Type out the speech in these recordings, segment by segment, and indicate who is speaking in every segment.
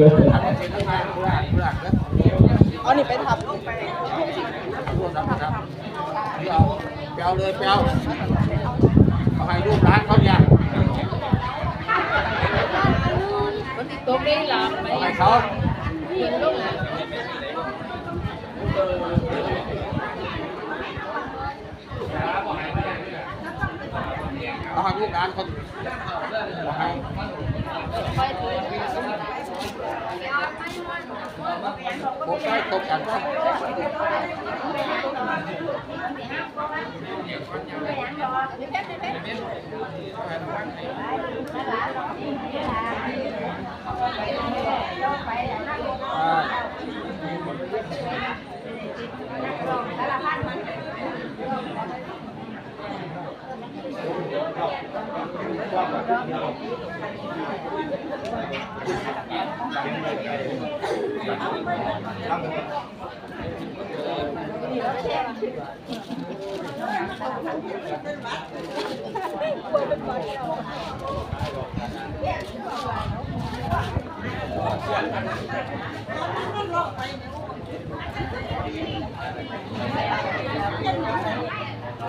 Speaker 1: เอานี่ไปทับลงไป
Speaker 2: เปียวเลยเปียวเอาให้ลูกร้านเขาเนี่ย
Speaker 3: มันติดตกได้หลับไป
Speaker 2: เอาให้เขา
Speaker 3: เงินลง
Speaker 2: เอาให้ลูกร้านเขาเอาให้ ผมได้ตก กัน ก็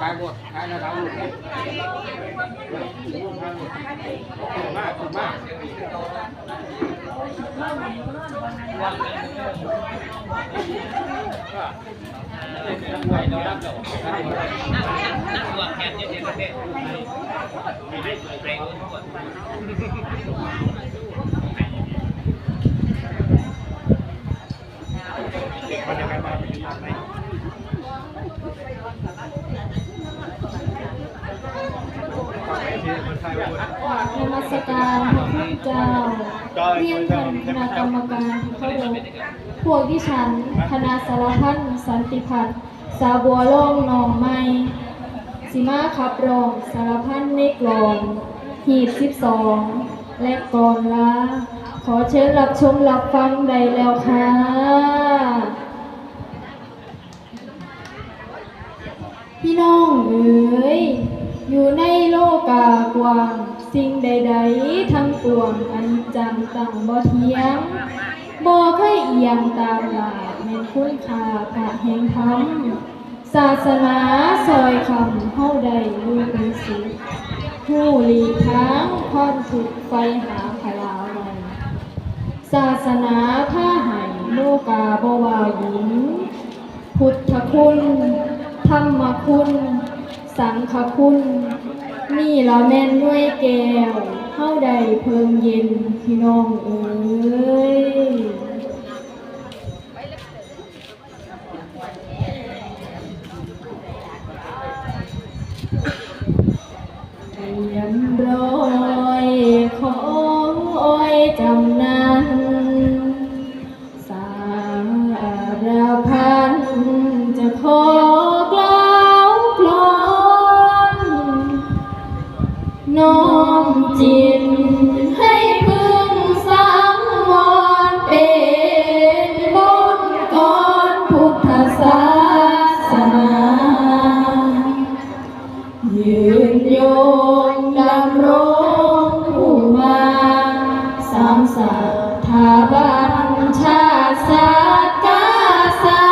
Speaker 2: ขายหมดขาย นมั
Speaker 4: สการพระพุทธเจ้าเรียนท่านคณะกรรมการที่เคาร พวกที่ฉัน คณะสารพันสันติพัฒน์สาบัวโล่งนองไม้สิมาขับรองสารพันในกลอง หีบสิบสอง และกรลาขอเชิญรับชมรับฟังได้แล้วค่ะพี่น้องเอ๋ยอยู่ในโลกากว้าง สิ่งใด ๆ ทั้งปวงอันจังตั้งบ่เทียง บ่เคยเอียงตามหลาดแม่นคุณค่าพระแห่งธรรมศาสนาซอยคำเฮาได้รู้เป็นสิผู้หลีกทางความทุกไฟหาพลาวันศาสนาผ้าใหายโลกาบวาหญิง พุทธคุณ ธรรมคุณ สังฆคุณ นี่ละแม่นด้วยแก้ว เข้าใดเพิ่มเย็นพี่น้องเอ้ย ยืนโยนดำรงผู้มาสามสถาบันชาติศาสตร์กาสา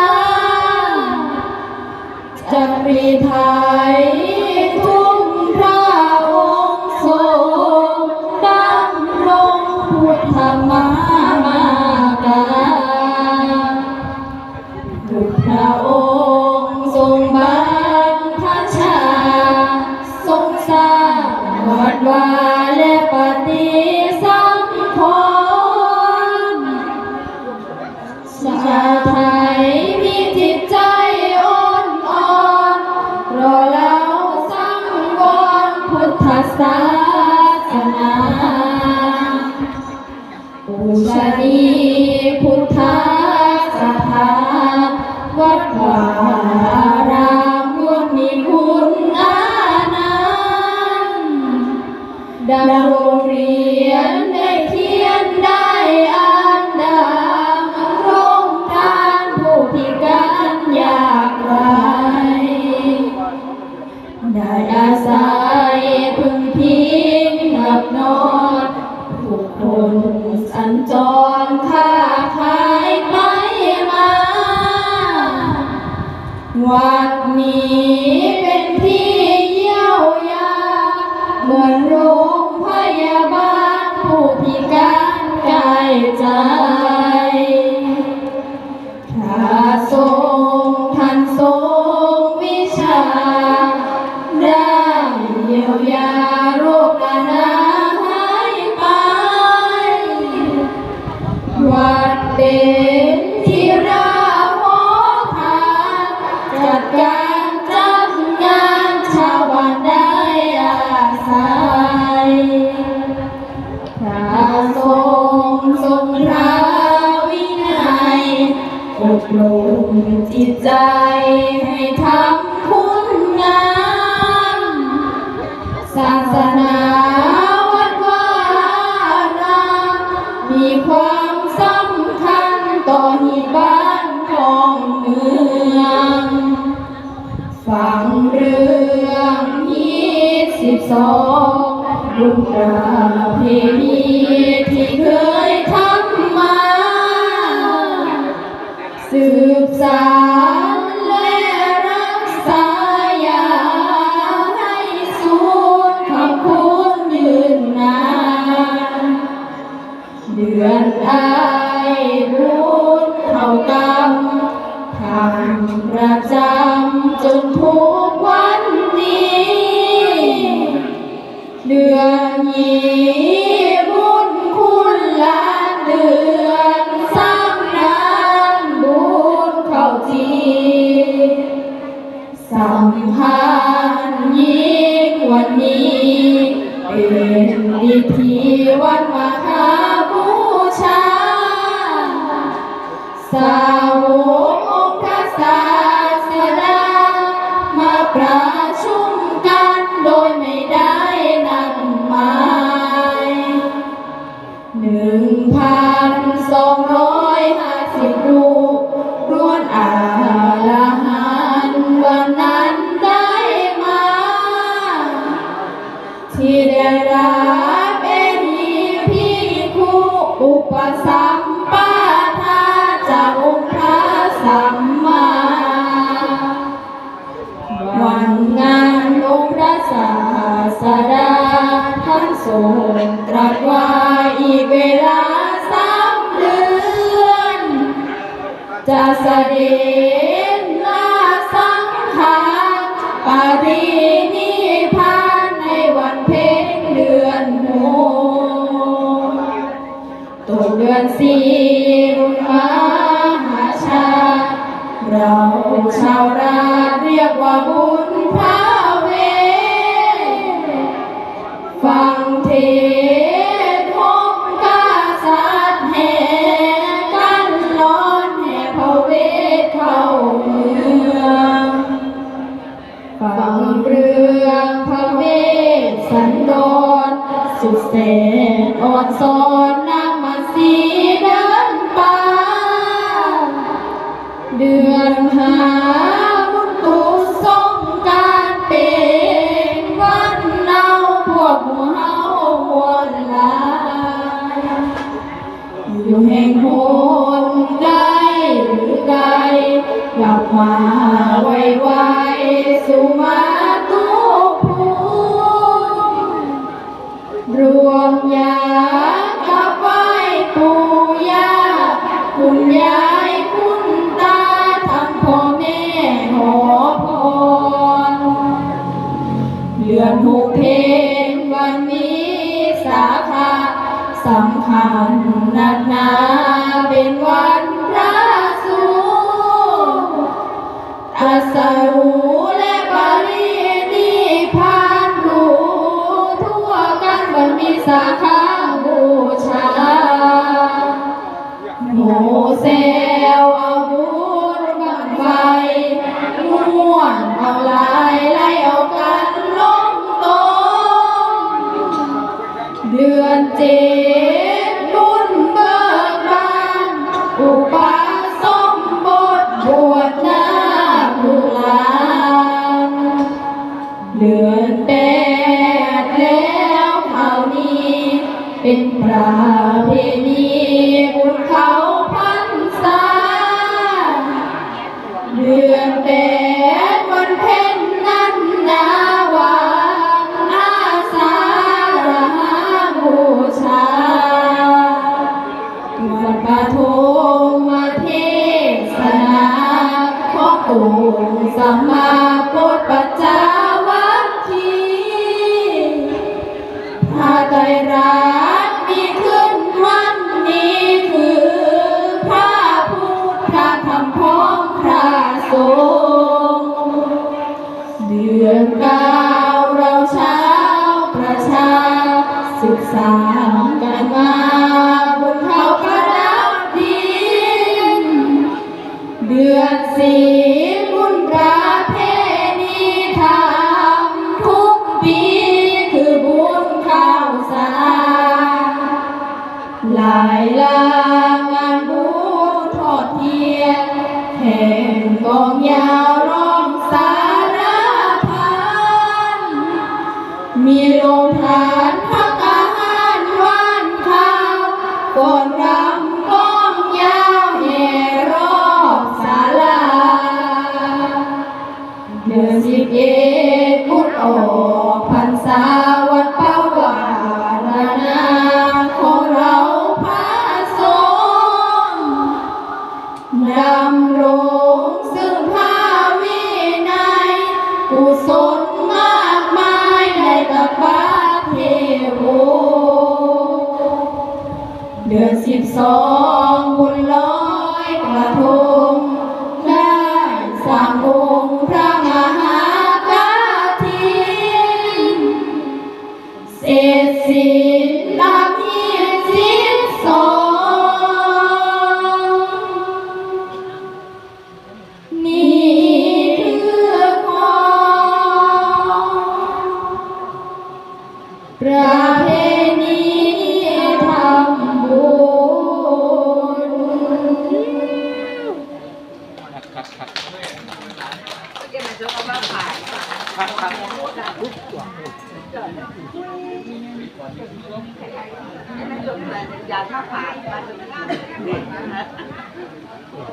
Speaker 4: จะมีไทย ให้ทำคุณงามศาสนาวัดวานามมีความสำคัญต่อหิบานของเมืองฟังเรื่องยี่สิบสองบุญปรพณี ยืนอีกวันมหาบูชาสา อุปสัมปทาจากองค์พระสัมมาวันงานองค์พระศาสดาท่านทรงตรัสว่าอีเวลาสามเดือนจะเสด็จ สีบุญมหาชา เราชาวราเรียกว่าบุญพาเว ฟังเทศพมกาสัตแห่กันล้อนแห่พระเวทเข้าเมืองฟังเรื่องพระเวทสันดอนสุดแสนอ่อนซ้อน เดือนหา เพนวันนี้สาขาสำคัญนักหนา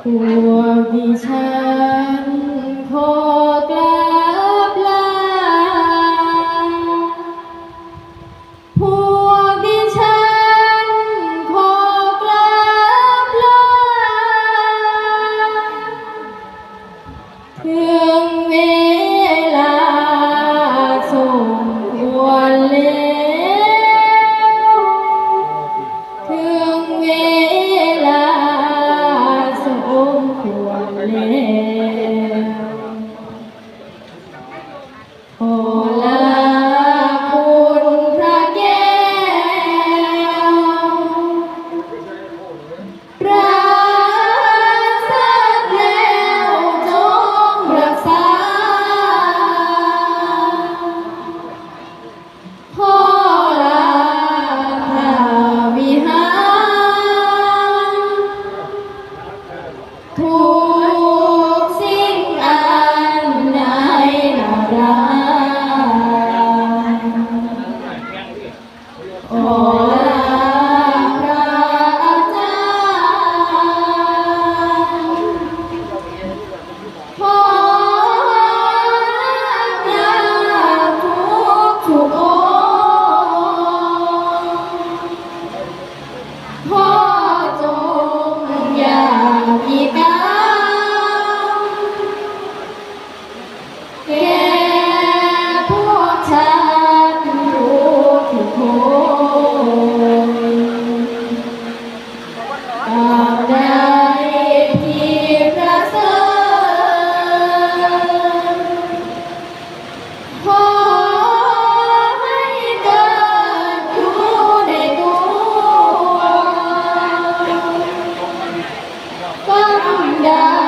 Speaker 4: ตัววิชันโพกล้า Oh. 나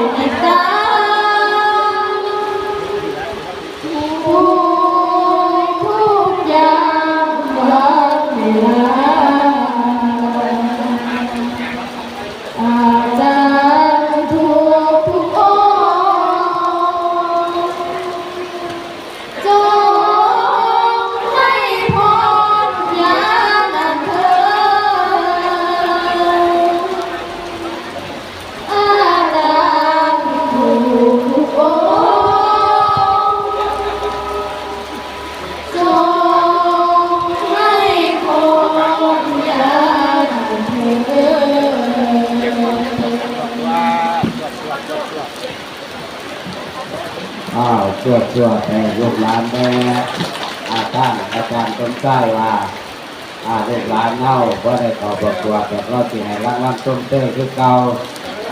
Speaker 4: Thank you. าวเชื่
Speaker 5: อแต่ลูกหลานแม่อาจารย์อาจารย์ต้นใต้ว่าอาลูกหลานเน่าก็ได้ขอประกวดแต่เราที่ให้รางวัลต้นเต้คือเก่า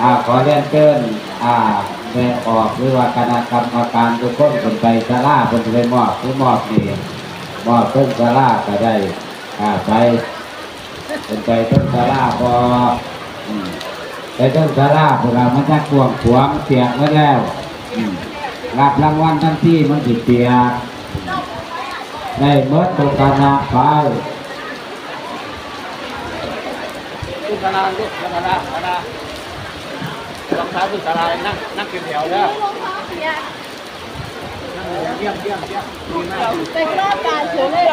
Speaker 5: อาขอเล่นเกินอ่าแม่ออกหรือว่าคณะกรรมการทุกคนคนไปสลาคนไปมอบหรือมอบนี่มอบต้นสลาก็ได้อ่าไปเป็นไปต้นสลาพอไปต้นสลาพวกเรามันจะกวงขวางเสียงไว้แล้วอืม รับรางวัลทั้งที่มันติดเตียกได้เมิดตัวคณะไป
Speaker 2: ขึ้นาลูกสาราสาราลองเท้าขึ้นสารานั่งนั่งเป็นแถวเด้อนั่งเยี่ยมเยี่ยมเยี่ยมดีมาก
Speaker 1: เป็นรอบการเฉยเลย